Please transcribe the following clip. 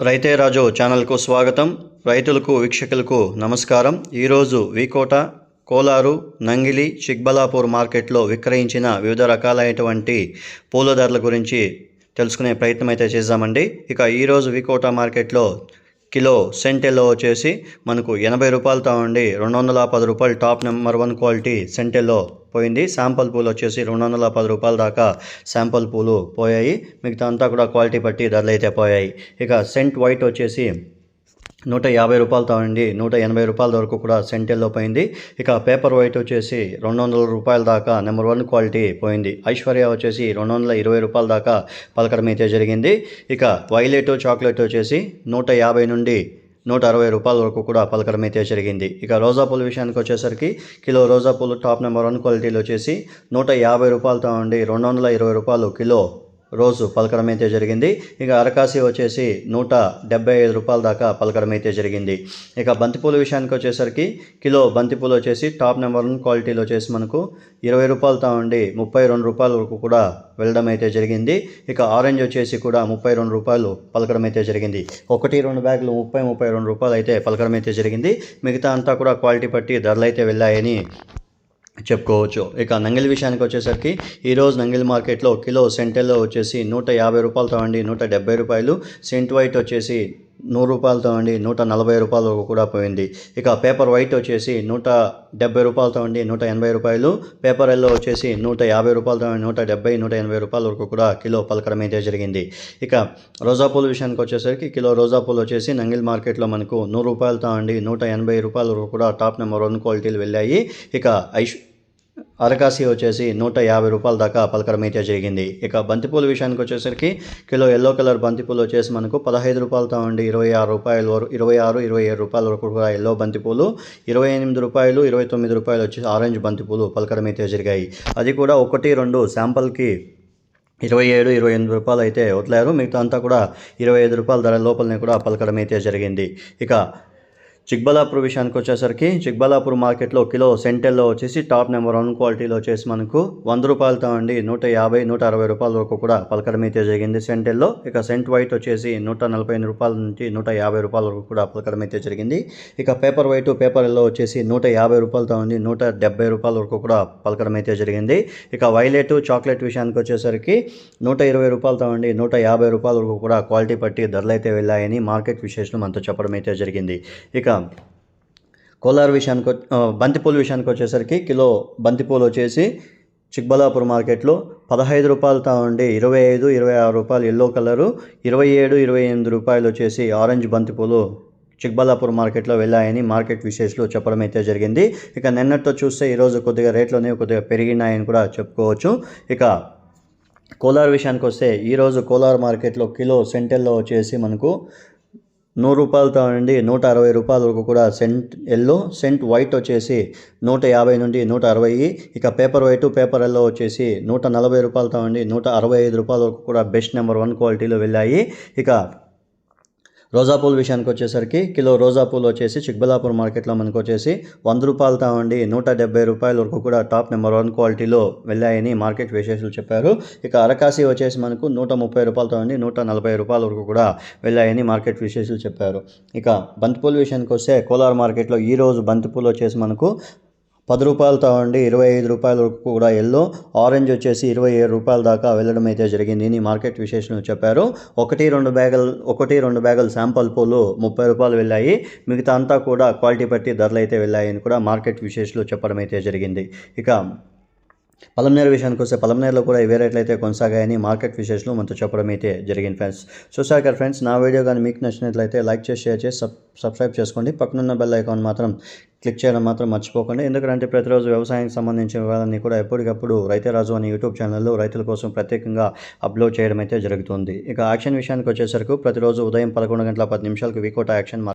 రైతే రాజు ఛానల్కు స్వాగతం. రైతులకు వీక్షకులకు నమస్కారం. ఈరోజు వీకోట కోలారు నంగిలి చిక్బలాపూర్ మార్కెట్లో విక్రయించిన వివిధ రకాలైనటువంటి పూల ధరల గురించి తెలుసుకునే ప్రయత్నం అయితే చేద్దామండి. ఇక ఈరోజు వికోట మార్కెట్లో కిలో సెంటెల్లో వచ్చేసి మనకు ఎనభై రూపాయలతో ఉండి రెండు వందల పది రూపాయలు టాప్ నెంబర్ వన్ క్వాలిటీ సెంటెల్లో పోయింది. శాంపుల్ పూలు వచ్చేసి రెండు వందల పది రూపాయల దాకా శాంపుల్ పూలు పోయాయి. మిగతా అంతా కూడా క్వాలిటీ బట్టి ధరలు అయితే పోయాయి. ఇక సెంట్ వైట్ వచ్చేసి నూట యాభై రూపాయలతో ఉండి నూట ఎనభై రూపాయల వరకు కూడా సెంటెల్లో పోయింది. ఇక పేపర్ వైట్ వచ్చేసి రెండు వందల రూపాయల దాకా నెంబర్ వన్ క్వాలిటీ పోయింది. ఐశ్వర్య వచ్చేసి రెండు వందల ఇరవై రూపాయల దాకా పలకడం అయితే జరిగింది. ఇక వైలెట్ చాక్లెట్ వచ్చేసి నూట యాభై నుండి నూట అరవై రూపాయల వరకు కూడా పలకడం అయితే జరిగింది. ఇక రోజా పూల విషయానికి వచ్చేసరికి కిలో రోజా పూలు టాప్ నెంబర్ వన్ క్వాలిటీలో వచ్చేసి నూట యాభై రూపాయలతో ఉండి రెండు వందల ఇరవై రూపాయలు కిలో రోజు పలకడం అయితే జరిగింది. ఇక అరకాసి వచ్చేసి నూట డెబ్బై ఐదు రూపాయల దాకా పలకడం అయితే జరిగింది. ఇక బంతిపూల విషయానికి వచ్చేసరికి కిలో బంతిపూలు వచ్చేసి టాప్ నెంబర్ వన్ క్వాలిటీలో వచ్చేసి మనకు ఇరవై రూపాయలతో ఉండి ముప్పై రెండు రూపాయల వరకు కూడా వెళ్ళడం అయితే జరిగింది. ఇక ఆరెంజ్ వచ్చేసి కూడా ముప్పై రెండు రూపాయలు పలకడం అయితే జరిగింది. ఒకటి రెండు బ్యాగులు ముప్పై ముప్పై రెండు రూపాయలు అయితే పలకడం అయితే జరిగింది. మిగతా అంతా కూడా క్వాలిటీ బట్టి ధరలు అయితే వెళ్ళాయని చెప్పుకోవచ్చు. ఇక నంగిలి విషయానికి వచ్చేసరికి ఈరోజు నంగిలి మార్కెట్లో కిలో సెంటెల్లో వచ్చేసి నూట యాభై రూపాయలతో అండి నూట డెబ్బై రూపాయలు. సెంట్ వైట్ వచ్చేసి నూరు రూపాయలతో అండి నూట నలభై రూపాయల వరకు కూడా పోయింది. ఇక పేపర్ వైట్ వచ్చేసి నూట డెబ్బై రూపాయలతో అండి నూట ఎనభై రూపాయలు. పేపర్ ఎల్లో వచ్చేసి నూట యాభై రూపాయలతో అండి నూట డెబ్బై నూట ఎనభై రూపాయల వరకు కూడా కిలో పలకడం అయితే జరిగింది. ఇక రోజా పూల విషయానికి వచ్చేసరికి కిలో రోజా పూలు వచ్చేసి నంగిల్ మార్కెట్లో మనకు నూరు రూపాయలతో అండి నూట ఎనభై రూపాయల వరకు కూడా టాప్ నెంబర్ వన్ క్వాలిటీలు వెళ్ళాయి. ఇక ఐష్ అరకాసి వచ్చేసి నూట యాభై రూపాయల దాకా పలకడం అయితే జరిగింది. ఇక బంతిపూల విషయానికి వచ్చేసరికి కిలో ఎల్లో కలర్ బంతిపూలు వచ్చేసి మనకు పదహైదు రూపాయలతో ఉండి ఇరవై ఆరు రూపాయల వరకు ఇరవై ఆరు ఇరవై ఏడు రూపాయల వరకు కూడా ఎల్లో బంతిపూలు ఇరవై ఎనిమిది రూపాయలు ఇరవై తొమ్మిది రూపాయలు వచ్చేసి ఆరెంజ్ బంతిపూలు పలకడం అయితే జరిగాయి. అది కూడా ఒకటి రెండు శాంపుల్కి ఇరవై ఏడు ఇరవై ఎనిమిది రూపాయలు అయితే వదిలారు. మిగతా అంతా కూడా ఇరవై ఐదు రూపాయల ధర లోపలనే కూడా పలకడం అయితే జరిగింది. ఇక చిక్బలాపూర్ విషయానికి వచ్చేసరికి చిక్బలాపూర్ మార్కెట్లో కిలో సెంటెల్లో వచ్చేసి టాప్ నెంబర్ వన్ క్వాలిటీలో వచ్చేసి మనకు వంద రూపాయలతో అండి నూట యాభై నూట అరవై రూపాయల వరకు కూడా పలకడం అయితే జరిగింది సెంటెల్లో. ఇక సెంట్ వైట్ వచ్చేసి నూట నలభై ఎనిమిది రూపాయల నుంచి నూట యాభై రూపాయల వరకు కూడా పలకడం అయితే జరిగింది. ఇక పేపర్ వైట్ పేపర్ ఎల్లో వచ్చేసి నూట యాభై రూపాయలతో ఉంది నూట డెబ్బై రూపాయల వరకు కూడా పలకడం అయితే జరిగింది. ఇక వైలెట్ చాక్లెట్ విషయానికి వచ్చేసరికి నూట ఇరవై రూపాయలతో ఉండి నూట యాభై రూపాయల వరకు కూడా క్వాలిటీ పట్టి ధరలు అయితే వెళ్ళాయని మార్కెట్ విశేషం మనతో చెప్పడం అయితే జరిగింది. ఇక కోలార్ విషయానికి బంతిపూల విషయానికి వచ్చేసరికి కిలో బంతిపూలు వచ్చేసి చిక్బలాపూర్ మార్కెట్లో పదహైదు రూపాయలతో ఉండి ఇరవై ఐదు ఇరవై ఆరు రూపాయలు ఎల్లో కలరు ఇరవై ఏడు ఇరవై ఎనిమిది రూపాయలు వచ్చేసి ఆరెంజ్ బంతిపూలు చిక్బల్లాపూర్ మార్కెట్లో వెళ్ళాయని మార్కెట్ విశేషాలు చెప్పడం అయితే జరిగింది. ఇక నిన్నటితో చూస్తే ఈరోజు కొద్దిగా రేట్లోనే కొద్దిగా పెరిగినాయని కూడా చెప్పుకోవచ్చు. ఇక కోలార్ విషయానికి వస్తే ఈరోజు కోలార్ మార్కెట్లో కిలో సెంటెల్లో వచ్చేసి మనకు నూరు రూపాయలతో నుండి నూట అరవై రూపాయల వరకు కూడా సెంట్ ఎల్లో సెంట్ వైట్ వచ్చేసి నూట యాభై నుండి నూట అరవై. ఇక పేపర్ వైట్ పేపర్ ఎల్లో వచ్చేసి నూట నలభై రూపాయలతో నుండి నూట అరవై ఐదు రూపాయల వరకు కూడా బెస్ట్ నెంబర్ వన్ క్వాలిటీలో వెళ్ళాయి. ఇక రోజా పూల విషయానికి వచ్చేసరికి కిలో రోజా పూలు వచ్చేసి చిక్బలాపూర్ మార్కెట్లో మనకు వచ్చేసి వంద రూపాయలతో ఉండి నూట డెబ్బై రూపాయల వరకు కూడా టాప్ నెంబర్ వన్ క్వాలిటీలో వెళ్ళాయని మార్కెట్ విశేషాలు చెప్పారు. ఇక అరకాసి వచ్చేసి మనకు నూట ముప్పై రూపాయలతో ఉండి నూట నలభై రూపాయల వరకు కూడా వెళ్ళాయని మార్కెట్ విశేషాలు చెప్పారు. ఇక బంతిపూల విషయానికి వస్తే కోలార్ మార్కెట్లో ఈరోజు బంతిపూలు వచ్చేసి మనకు పది రూపాయలతో ఉండి ఇరవై ఐదు రూపాయల వరకు కూడా ఎల్లో. ఆరెంజ్ వచ్చేసి ఇరవై ఏడు రూపాయల దాకా వెళ్ళడం అయితే జరిగింది. నేను మార్కెట్ విశేషాలు చెప్పారు. ఒకటి రెండు బ్యాగులు ఒకటి రెండు బ్యాగులు శాంపల్ పూలు ముప్పై రూపాయలు వెళ్ళాయి. మిగతా అంతా కూడా క్వాలిటీ బట్టి ధరలు అయితే వెళ్ళాయని కూడా మార్కెట్ విశేషాలు చెప్పడం అయితే జరిగింది. ఇక పలంనేరు విషయానికి వస్తే పలంనేరులో కూడా ఇవే రేట్లు అయితే కొనసాగాయని మార్కెట్ విశేషాలు మనతో చెప్పడం అయితే జరిగింది ఫ్రెండ్స్. చూసారు కదా ఫ్రెండ్స్ నా వీడియో కానీ మీకు నచ్చినట్లయితే లైక్ చేసి షేర్ చేసి సబ్ సబ్స్క్రైబ్ చేసుకోండి. పక్కనున్న బెల్ ఐకాన్ మాత్రం క్లిక్ చేయడం మాత్రం మర్చిపోకండి. ఎందుకంటే ప్రతిరోజు వ్యవసాయానికి సంబంధించిన వివరాలన్నీ కూడా ఎప్పటికప్పుడు రైతరాజు అనే యూట్యూబ్ ఛానల్లో రైతుల కోసం ప్రత్యేకంగా అప్లోడ్ చేయడం అయితే జరుగుతుంది. ఇక యాక్షన్ విషయానికి వచ్చేసరికి ప్రతిరోజు ఉదయం పదకొండు గంటల పది నిమిషాలకు వీకోట యాక్షన్